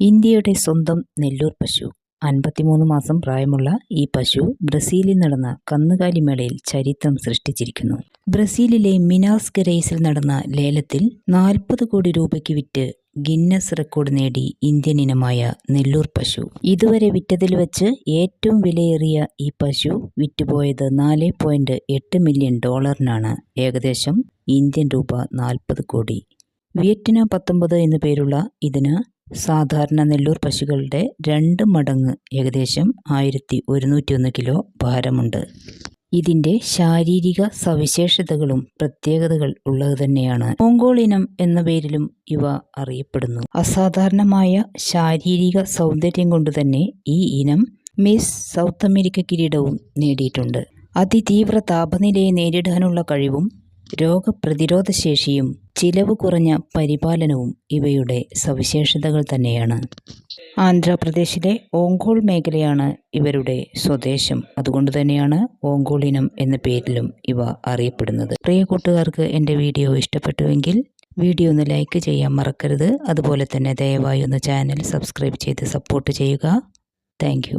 ഇന്ത്യയുടെ സ്വന്തം നെല്ലൂർ പശു. അൻപത്തിമൂന്ന് മാസം പ്രായമുള്ള ഈ പശു ബ്രസീലിൽ നടന്ന കന്നുകാലി മേളയിൽ ചരിത്രം സൃഷ്ടിച്ചിരിക്കുന്നു. ബ്രസീലിലെ മിനാസ് ഗരൈസിൽ നടന്ന ലേലത്തിൽ നാൽപ്പത് കോടി രൂപയ്ക്ക് വിറ്റ് ഗിന്നസ് റെക്കോർഡ് നേടി ഇന്ത്യൻ ഇനമായ നെല്ലൂർ പശു. ഇതുവരെ വിറ്റതിൽ വെച്ച് ഏറ്റവും വിലയേറിയ ഈ പശു വിറ്റുപോയത് നാല് പോയിന്റ് എട്ട് മില്യൺ ഡോളറിനാണ്. ഏകദേശം ഇന്ത്യൻ രൂപ നാൽപ്പത് കോടി. വിയറ്റ്ന പത്തൊമ്പത് എന്നു പേരുള്ള ഇതിന് സാധാരണ നെല്ലൂർ പശുക്കളുടെ രണ്ട് മടങ്ങ് ഏകദേശം ആയിരത്തി ഒരുന്നൂറ്റിയൊന്ന് കിലോ ഭാരമുണ്ട്. ഇതിന്റെ ശാരീരിക സവിശേഷതകളും പ്രത്യേകതകൾ ഉള്ളത് തന്നെയാണ്. മോങ്കോളിനം എന്ന പേരിലും ഇവ അറിയപ്പെടുന്നു. അസാധാരണമായ ശാരീരിക സൗന്ദര്യം കൊണ്ട് തന്നെ ഈ ഇനം മിസ് സൗത്ത് അമേരിക്ക കിരീടവും നേടിയിട്ടുണ്ട്. അതിതീവ്ര താപനിലയെ നേരിടാനുള്ള കഴിവും രോഗപ്രതിരോധ ശേഷിയും ചിലവ് കുറഞ്ഞ പരിപാലനവും ഇവയുടെ സവിശേഷതകൾ തന്നെയാണ്. ആന്ധ്രാപ്രദേശിലെ ഓങ്കോൾ മേഖലയാണ് ഇവരുടെ സ്വദേശം. അതുകൊണ്ട് തന്നെയാണ് ഓങ്കോളിനം എന്ന പേരിലും ഇവ അറിയപ്പെടുന്നത്. പ്രിയ കൂട്ടുകാർക്ക് എന്റെ വീഡിയോ ഇഷ്ടപ്പെട്ടുവെങ്കിൽ വീഡിയോ ഒന്ന് ലൈക്ക് ചെയ്യാൻ മറക്കരുത്. അതുപോലെ തന്നെ ദയവായി ഒന്ന് ചാനൽ സബ്സ്ക്രൈബ് ചെയ്ത് സപ്പോർട്ട് ചെയ്യുക. താങ്ക്